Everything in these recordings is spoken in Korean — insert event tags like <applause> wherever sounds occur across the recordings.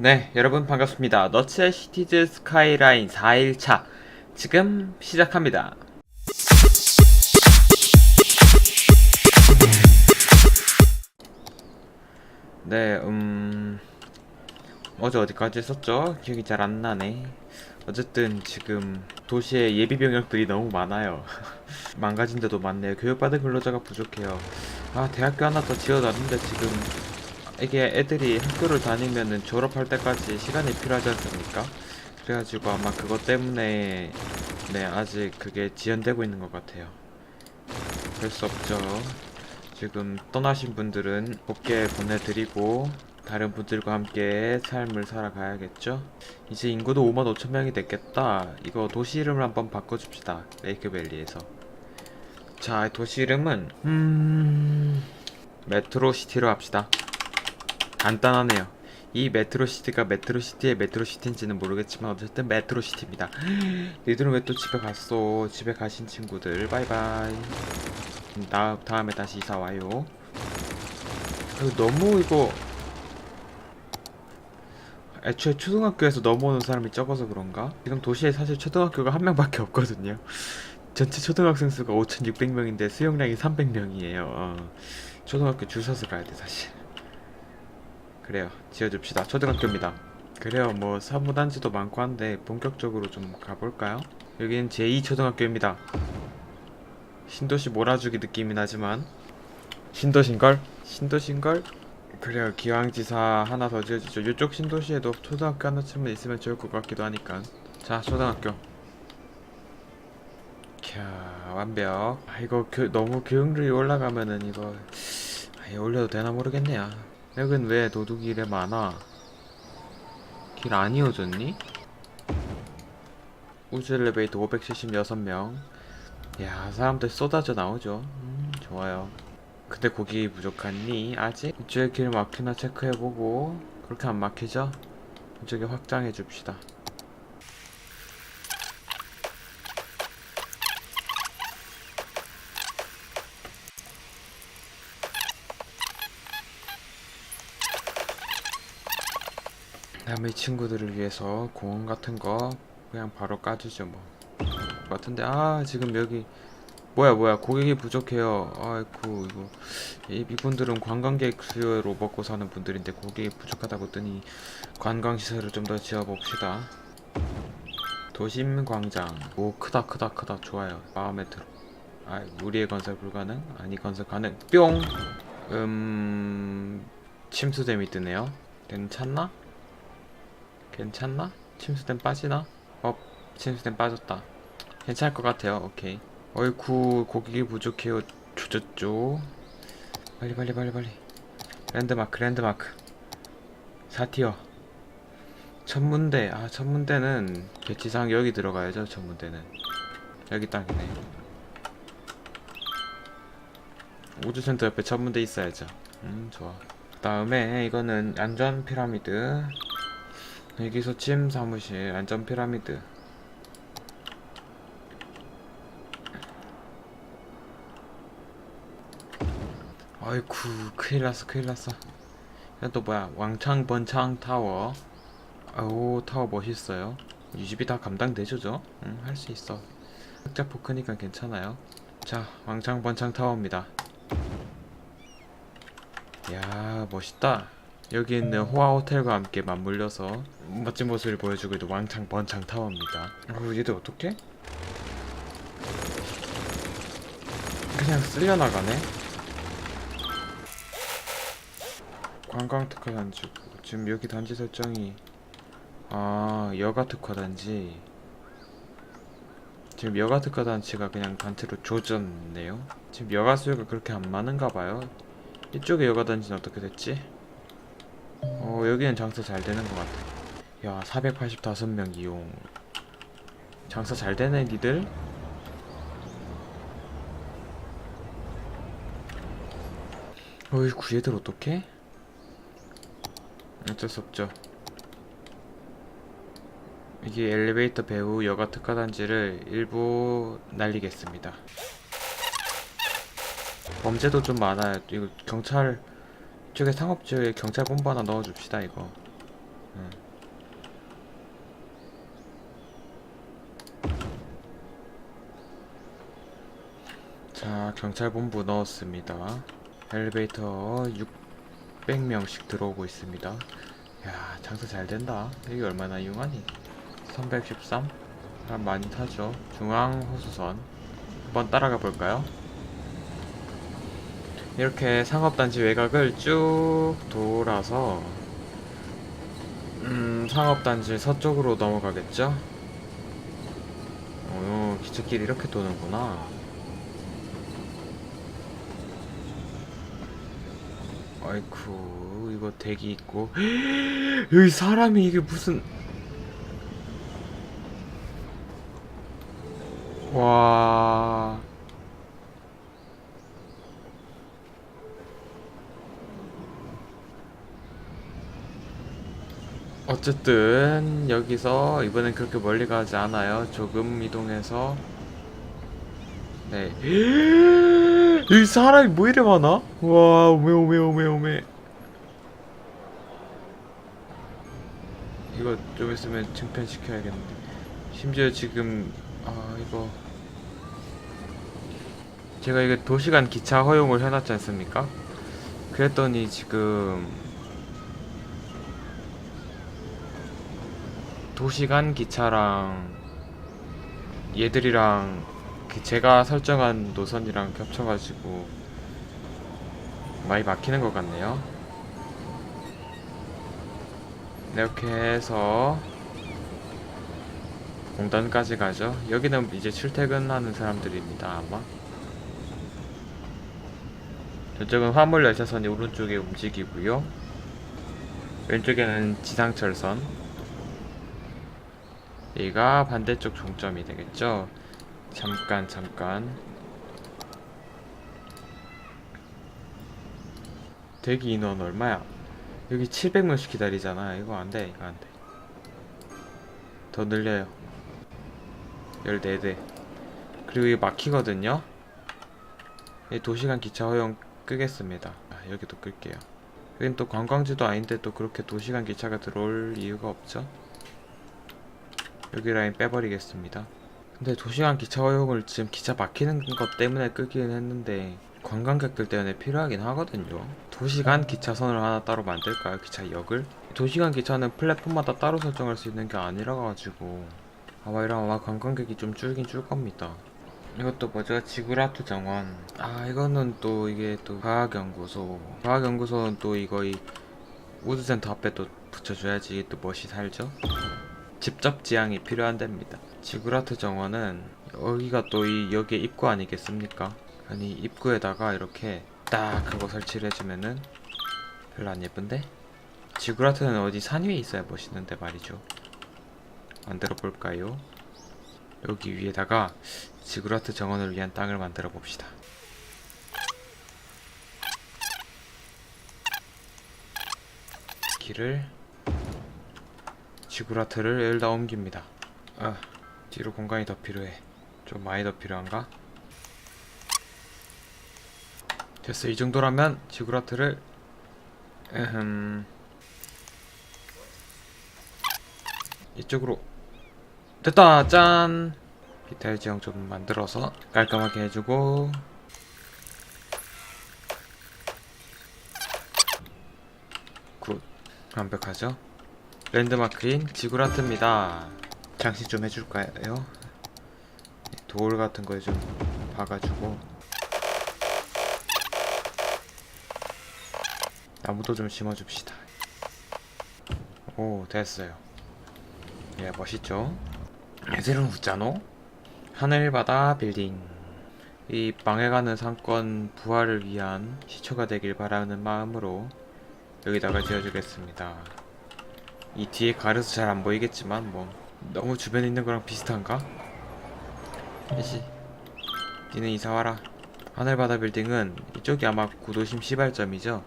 네, 여러분 반갑습니다. 너츠의 시티즈 스카이라인 4일차 지금 시작합니다. 네, 음 어제 어디까지 했었죠? 기억이 잘 안 나네. 어쨌든 지금 도시에 예비 병력들이 너무 많아요. <laughs> 망가진 데도 많네요. 교육받은 근로자가 부족해요. 아, 대학교 하나 더 지어놨는데 지금 이게 애들이 학교를 다니면은 졸업할 때까지 시간이 필요하지 않습니까? 그래가지고 아마 그것 때문에 네 아직 그게 지연되고 있는 것 같아요. 별 수 없죠. 지금 떠나신 분들은 곱게 보내드리고 다른 분들과 함께 삶을 살아가야겠죠. 이제 인구도 5만 5천 명이 됐겠다. 이거 도시 이름을 한번 바꿔줍시다. 레이크밸리에서. 자, 도시 이름은 음 메트로시티로 합시다. 간단하네요. 이 메트로시티가 메트로시티의 메트로시티인지는 모르겠지만 어쨌든 메트로시티입니다. <gasps> 니들은 왜 또 집에 갔어? 집에 가신 친구들 바이바이. 나 다음에 다시 이사 와요. 너무 이거 애초에 초등학교에서 넘어오는 사람이 적어서 그런가? 지금 도시에 사실 초등학교가 한 명밖에 없거든요. 전체 초등학생 수가 5,600명인데 수용량이 300명이에요. 초등학교 줄 서서 가야 돼 사실. 그래요. 지어줍시다. 초등학교입니다. 그래요. 뭐 사무단지도 많고 한데 본격적으로 좀 가볼까요? 여기는 제2초등학교입니다. 신도시 몰아주기 느낌이 나지만 신도신걸? 신도신걸? 그래요. 기왕지사 하나 더 지어주죠. 이쪽 신도시에도 초등학교 하나쯤은 있으면 좋을 것 같기도 하니까. 자, 초등학교. 캬, 완벽. 아, 이거 교, 너무 교육률이 올라가면은 이거 아예 올려도 되나 모르겠네요. 여긴 왜 도둑이 이래 많아? 길 안 이어졌니? 우주 엘리베이터 576명. 야, 사람들 쏟아져 나오죠. 음, 좋아요. 근데 고기 부족하니 아직 이쪽에 길 막히나 체크해보고 그렇게 안 막히죠? 이쪽에 확장해 줍시다. 이 친구들을 위해서 공원 같은 거 그냥 바로 까주죠 뭐. 같은데 아 지금 여기 뭐야 뭐야 고객이 부족해요. 아이쿠 이거. 이- 이분들은 관광객 수요로 먹고 사는 분들인데 고객이 부족하다고 했더니 관광시설을 좀 더 지어봅시다. 도심 광장. 오 크다 크다 크다. 좋아요. 마음에 들어. 아 우리의 건설 불가능? 아니 건설 가능. 뿅! 음... 침수댐이 뜨네요. 괜찮나? 괜찮나? 침수댐 빠지나? 어, 침수댐 빠졌다. 괜찮을 것 같아요. 오케이. 어이쿠, 고객이 부족해요. 조졌죠. 빨리, 빨리, 빨리, 빨리. 랜드마크, 랜드마크. 4티어. 천문대. 아, 천문대는 배치상 여기 들어가야죠. 천문대는. 여기 딱이네. 우주센터 옆에 천문대 있어야죠. 음, 좋아. 그 다음에 이거는 안전 피라미드. 여기서 찜 사무실 안전 피라미드. 아이쿠 큰일 났어 큰일 났어. 이건 또 뭐야? 왕창 번창 타워. 아우 타워 멋있어요. 이 집이 다 감당되죠? 응할 수 있어. 흑자 포크니까 괜찮아요. 자 왕창 번창 타워입니다. 야 멋있다 여기 있는 호화 호텔과 함께 맞물려서 멋진 모습을 보여주고 있는 왕창 번창 타워입니다. 어, 얘들 어떻게? 그냥 쓸려 나가네. 관광 특화 단지 지금 여기 단지 설정이 아 여가 특화 단지 지금 여가 특화 단지가 그냥 단체로 조졌네요. 지금 여가 수요가 그렇게 안 많은가 봐요. 이쪽에 여가 단지는 어떻게 됐지? 어 여기는 장사 잘 되는 것 같아. 야 485명 이용. 장사 잘 되네 니들? 어이구 얘들 어떡해? 어쩔 수 없죠. 이게 엘리베이터 배후 여가 특화 단지를 일부 날리겠습니다. 범죄도 좀 많아요. 이거 경찰 이쪽에 상업지역에 경찰 본부 하나 넣어줍시다 이거. 네. 자 경찰 본부 넣었습니다. 엘리베이터 600명씩 들어오고 있습니다. 야 장사 잘 된다. 이게 얼마나 이용하니? 313 사람 많이 타죠. 중앙호수선. 한번 따라가 볼까요? 이렇게 상업단지 외곽을 쭉 돌아서 음, 상업단지 서쪽으로 넘어가겠죠? 어, 기찻길이 이렇게 도는구나. 아이쿠, 이거 대기 있고. <gasps> 여기 사람이 이게 무슨. 와. 어쨌든 여기서 이번엔 그렇게 멀리 가지 않아요. 조금 이동해서 네. <gasps> 이 사람이 뭐 이래 많아? 와 오메 오메 오메 오메. 이거 좀 있으면 증편시켜야겠는데. 심지어 지금 아 이거 제가 이게 도시간 기차 허용을 해놨지 않습니까? 그랬더니 지금 도시간 기차랑 얘들이랑 그 제가 설정한 노선이랑 겹쳐가지고 많이 막히는 것 같네요. 이렇게 해서 공단까지 가죠. 여기는 이제 출퇴근하는 사람들입니다, 아마. 저쪽은 화물 열차선이 오른쪽에 움직이고요. 왼쪽에는 지상철선. 여기가 반대쪽 종점이 되겠죠. 잠깐 잠깐 대기 인원 얼마야? 여기 700명씩 기다리잖아. 이거 안 돼. 이거 안 돼. 더 늘려요. 14대. 그리고 이거 막히거든요. 이 도시간 기차 허용 끄겠습니다. 아, 여기도 끌게요. 여긴 또 관광지도 아닌데 또 그렇게 도시간 기차가 들어올 이유가 없죠. 여기 라인 빼버리겠습니다. 근데 도시간 기차 허용을 지금 기차 막히는 것 때문에 끄기는 했는데 관광객들 때문에 필요하긴 하거든요. 도시간 기차선을 하나 따로 만들까요? 기차역을? 도시간 기차는 플랫폼마다 따로 설정할 수 있는 게 아니라 가지고 아마 이러면 아마 관광객이 좀 줄긴 줄 겁니다. 이것도 뭐죠? 지구라투 정원. 아 이거는 또 이게 또 과학연구소. 과학연구소는 또 이거 이 우드센터 앞에 또 붙여줘야지 또 멋이 살죠? 직접 지향이 필요한 데입니다. 지구라트 정원은 여기가 또 이 여기에 입구 아니겠습니까? 아니 입구에다가 이렇게 딱 하고 설치를 해주면은 별로 안 예쁜데? 지구라트는 어디 산 위에 있어야 멋있는데 말이죠. 만들어 볼까요? 여기 위에다가 지구라트 정원을 위한 땅을 만들어 봅시다. 길을 지구라트를 여기다 옮깁니다. 아, 뒤로 공간이 더 필요해. 좀 많이 더 필요한가? 됐어. 이 정도라면 지구라트를 에흠 이쪽으로 됐다. 짠. 디테일 지형 좀 만들어서 깔끔하게 해주고 굿 완벽하죠? 랜드마크인 지구라트입니다. 장식 좀 해줄까요? 돌 같은 거 좀 봐가지고 나무도 좀 심어줍시다. 오 됐어요. 예 멋있죠? 애들은 웃잖아? 하늘바다 빌딩 이 망해가는 상권 부활을 위한 시초가 되길 바라는 마음으로 여기다가 지어주겠습니다. 이 뒤에 가려서 잘 안 보이겠지만 뭐 너무 주변에 있는 거랑 비슷한가? 이씨. 니는 이사 와라. 하늘바다 빌딩은 이쪽이 아마 구도심 시발점이죠?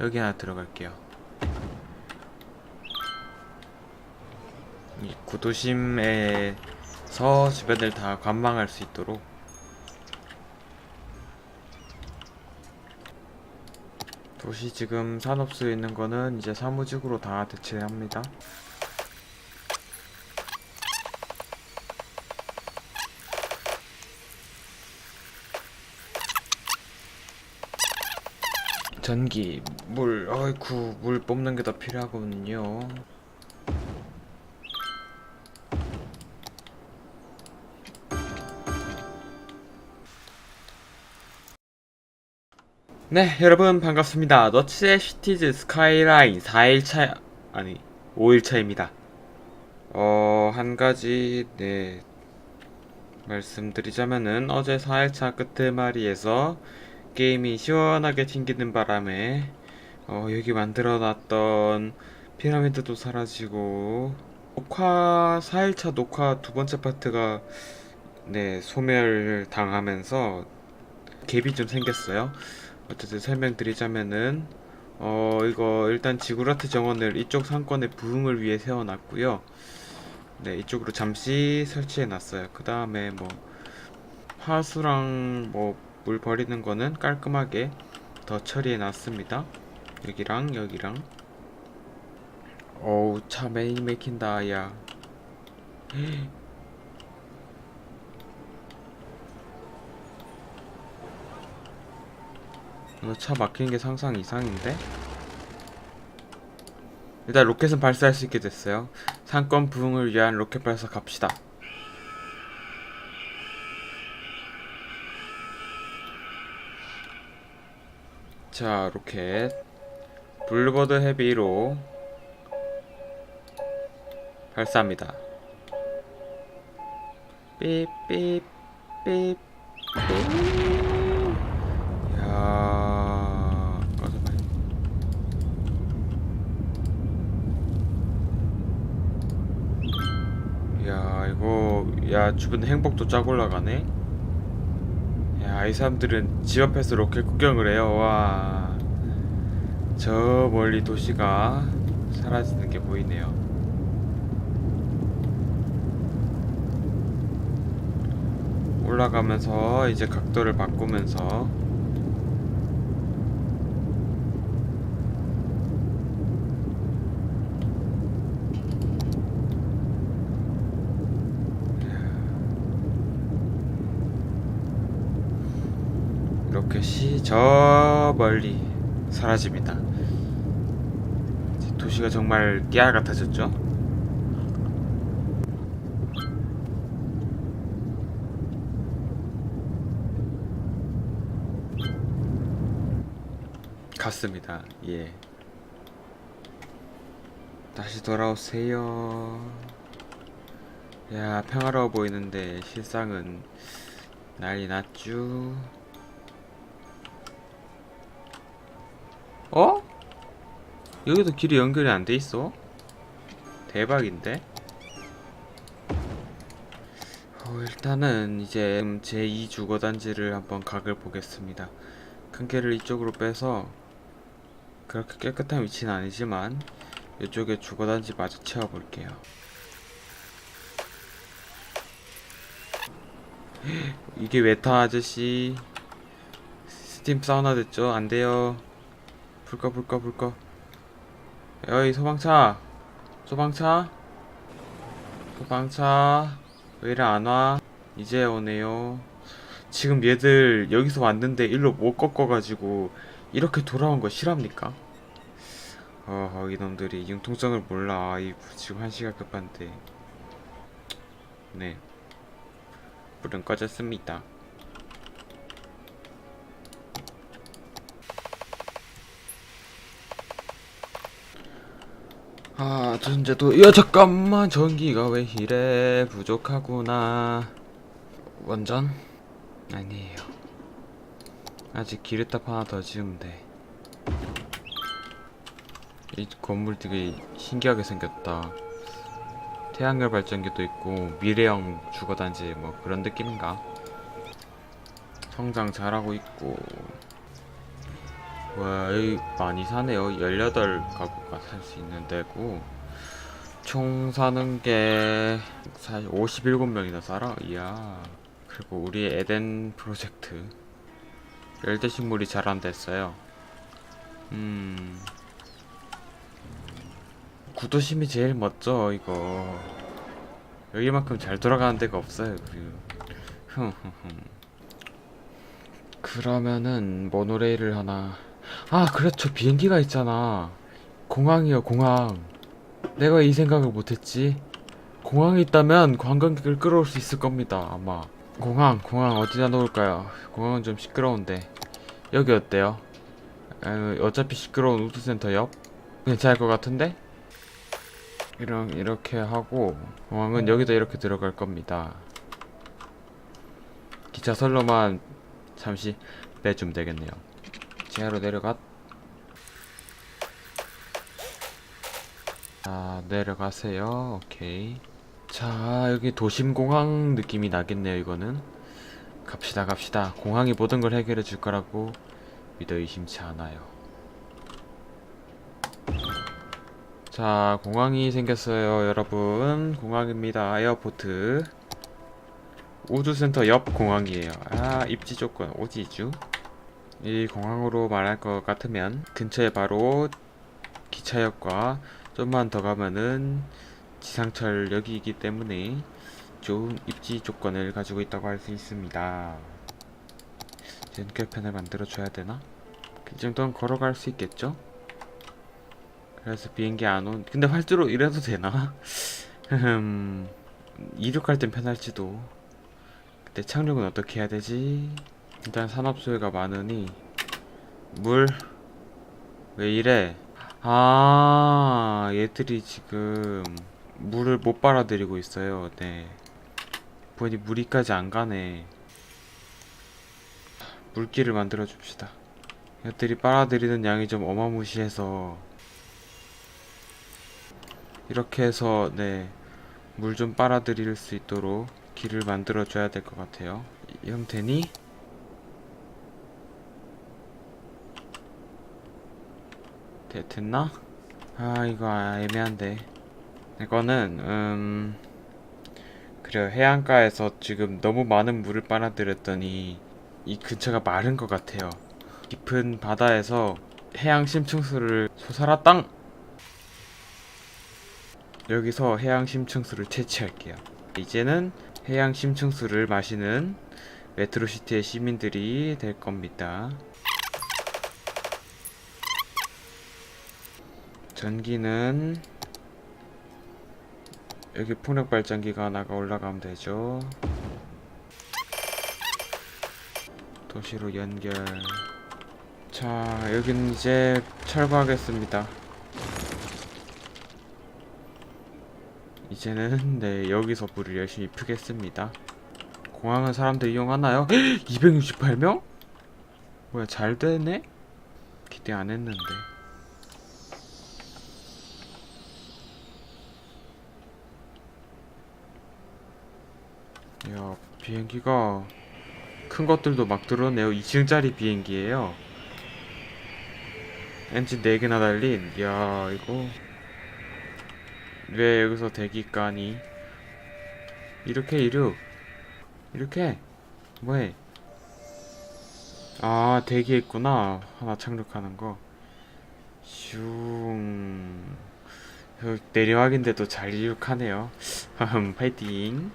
여기 하나 들어갈게요. 이 구도심에서 주변을 다 관망할 수 있도록 도시 지금 산업소에 있는 거는 이제 사무직으로 다 대체합니다. 전기, 물, 아이쿠, 물 뽑는 게 더 필요하거든요. 네, 여러분 반갑습니다. 너츠의 시티즈 스카이라인 4일차, 아니, 5일차입니다. 어, 한 가지, 네, 말씀드리자면은 어제 4일차 끝에마리에서 게임이 시원하게 튕기는 바람에 어, 여기 만들어놨던 피라미드도 사라지고 녹화 4일차 녹화 두 번째 파트가 네 소멸 당하면서 갭이 좀 생겼어요. 어쨌든 설명드리자면은 어 이거 일단 지구라트 정원을 이쪽 상권의 부흥을 위해 세워놨고요. 네 이쪽으로 잠시 설치해놨어요. 그 다음에 뭐 하수랑 뭐 물 버리는 거는 깔끔하게 더 처리해놨습니다. 여기랑 여기랑 어우 차 매일 맥힌다 야 이거 차 막히는 게 상상 이상인데? 일단 로켓은 발사할 수 있게 됐어요. 상권 부흥을 위한 로켓 발사 갑시다. 자, 로켓. 블루버드 헤비로 발사합니다. 삐삐삐삐 야 꺼져봐. 야 이거 야 주변 행복도 쫙 올라가네. 야 이 사람들은 집 앞에서 로켓 구경을 해요. 와. 저 멀리 도시가 사라지는 게 보이네요. 올라가면서 이제 각도를 바꾸면서 로켓이 저 멀리 사라집니다. 도시가 정말 깨알 같아졌죠? 갔습니다. 예. 다시 돌아오세요. 야, 평화로워 보이는데 실상은 난리 났쥬. 어? 여기도 길이 연결이 안 돼 있어? 대박인데? 어, 일단은 이제 제2 주거단지를 한번 각을 보겠습니다. 큰 개를 이쪽으로 빼서 그렇게 깨끗한 위치는 아니지만 이쪽에 주거단지 마저 채워볼게요. 이게 외타 아저씨 스팀 사우나 됐죠? 안 돼요. 불 꺼, 불 꺼, 불 꺼. 여기 소방차. 소방차. 소방차. 왜 이래 안 와? 이제 오네요. 지금 얘들 여기서 왔는데 일로 못 꺾어가지고 이렇게 돌아온 거 실합니까? 어, 이놈들이 융통성을 몰라. 이 지금 한 시간 급한데. 네. 불은 꺼졌습니다. 아, 전제도, 야, 잠깐만, 전기가 왜 이래, 부족하구나. 원전? 아니에요. 아직 기르탑 하나 더 지으면 돼. 이 건물 되게 신기하게 생겼다. 태양열 발전기도 있고, 미래형 주거단지 뭐 그런 느낌인가? 성장 잘하고 있고, 와, 여기 많이 사네요. 18가구가 살 수 있는 데고. 총 사는 게 사실 57명이나 살아. 이야. 그리고 우리 에덴 프로젝트. 열대 식물이 자란댔어요. 음. 구도심이 제일 멋져, 이거. 여기만큼 잘 돌아가는 데가 없어요, 그리고. <laughs> 그러면은 모노레일을 하나 아, 그렇죠. 비행기가 있잖아. 공항이요, 공항. 내가 이 생각을 못했지. 공항이 있다면 관광객을 끌어올 수 있을 겁니다, 아마. 공항, 공항 어디다 놓을까요? 공항은 좀 시끄러운데. 여기 어때요? 에, 어차피 시끄러운 우드센터 옆? 괜찮을 것 같은데? 이런, 이렇게 하고, 공항은 여기다 이렇게 들어갈 겁니다. 기차선로만 잠시 빼주면 되겠네요. 지하로 내려가. 자, 내려가세요. 오케이. 자, 여기 도심공항 느낌이 나겠네요, 이거는. 갑시다, 갑시다. 공항이 모든 걸 해결해 줄 거라고 믿어 의심치 않아요. 자, 공항이 생겼어요, 여러분. 공항입니다. 에어포트. 우주센터 옆 공항이에요. 아, 입지 조건 어디죠? 이 공항으로 말할 것 같으면 근처에 바로 기차역과 좀만 더 가면은 지상철역이기 때문에 좋은 입지 조건을 가지고 있다고 할 수 있습니다. 연결편을 만들어 줘야 되나? 그 정도는 걸어갈 수 있겠죠? 그래서 비행기 안 온. 근데 활주로 이래도 되나? <laughs> 흠. 이륙할 땐 편할지도. 그때 착륙은 어떻게 해야 되지? 일단 산업 소요가 많으니 물 왜 이래? 아 얘들이 지금 물을 못 빨아들이고 있어요. 네. 보니 물이까지 안 가네. 물길을 만들어 줍시다. 얘들이 빨아들이는 양이 좀 어마무시해서 이렇게 해서 네. 물 좀 빨아들일 수 있도록 길을 만들어 줘야 될 것 같아요. 이 형태니? 되, 됐나? 아 이거 애매한데. 이거는 음 그래요 해안가에서 지금 너무 많은 물을 빨아들였더니 이 근처가 마른 것 같아요. 깊은 바다에서 해양 심층수를 솟아라 땅! 여기서 해양 심층수를 채취할게요. 이제는 해양 심층수를 마시는 메트로시티의 시민들이 될 겁니다 전기는 여기 풍력 발전기가 하나가 올라가면 되죠. 도시로 연결. 자, 여기는 이제 철거하겠습니다. 이제는 <laughs> 네 여기서 불을 열심히 푸겠습니다. 공항은 사람들 이용하나요? <gasps> 268명? 뭐야 잘 되네? 기대 안 했는데. 야, 비행기가 큰 것들도 막 들어오네요. 2층짜리 비행기예요. 엔진 4개나 달린. 야, 이거 왜 여기서 대기가니? 이렇게 이륙. 이렇게 뭐해? 아, 대기했구나. 하나 착륙하는 거. 슝. 여기 내려가긴데도 잘 이륙하네요. <laughs> 파이팅.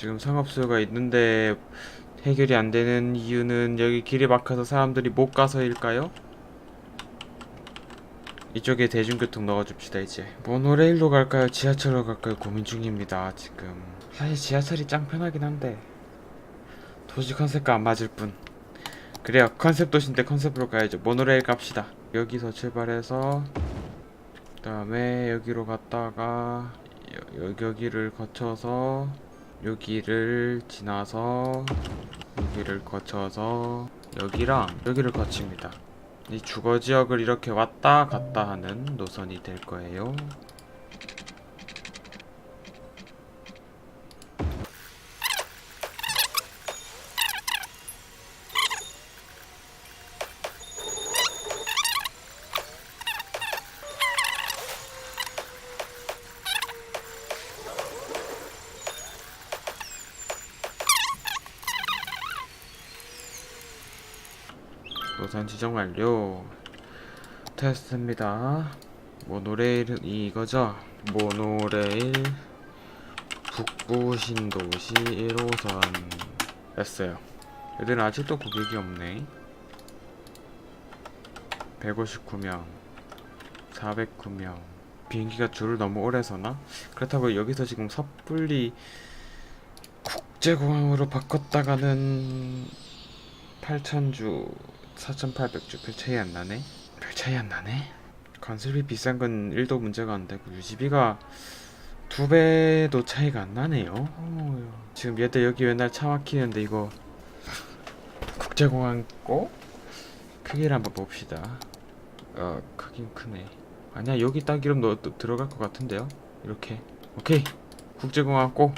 지금 상업수요가 있는데 해결이 안 되는 이유는 여기 길이 막혀서 사람들이 못 가서일까요? 이쪽에 대중교통 넣어줍시다 이제. 모노레일로 갈까요? 지하철로 갈까요? 고민 중입니다 지금. 사실 지하철이 짱 편하긴 한데. 도시 컨셉과 안 맞을 뿐. 그래요 컨셉 도시인데 컨셉으로 가야죠. 모노레일 갑시다. 여기서 출발해서 그 다음에 여기로 갔다가 여, 여, 여기를 거쳐서 여기를 지나서 여기를 거쳐서 여기랑 여기를 거칩니다. 이 주거 지역을 이렇게 왔다 갔다 하는 노선이 될 거예요. 노선 지정 완료. 테스트입니다. 모노레일은 이거죠? 모노레일 북부 신도시 1호선 했어요. 얘들은 아직도 고객이 없네. 159명 409명 비행기가 줄을 너무 오래 서나? 그렇다고 여기서 지금 섣불리 국제공항으로 바꿨다가는 8,000주 4,800주 별 차이 안 나네? 별 차이 안 나네? 건설비 비싼 건 1도 문제가 안 되고 유지비가 두 배도 차이가 안 나네요. 어머요. 지금 얘들 여기 맨날 차 막히는데 이거 국제공항 꼭 크기를 한번 봅시다. 어 크긴 크네. 아니야 여기 딱 이러면 너또 들어갈 것 같은데요? 이렇게 오케이 국제공항 꼭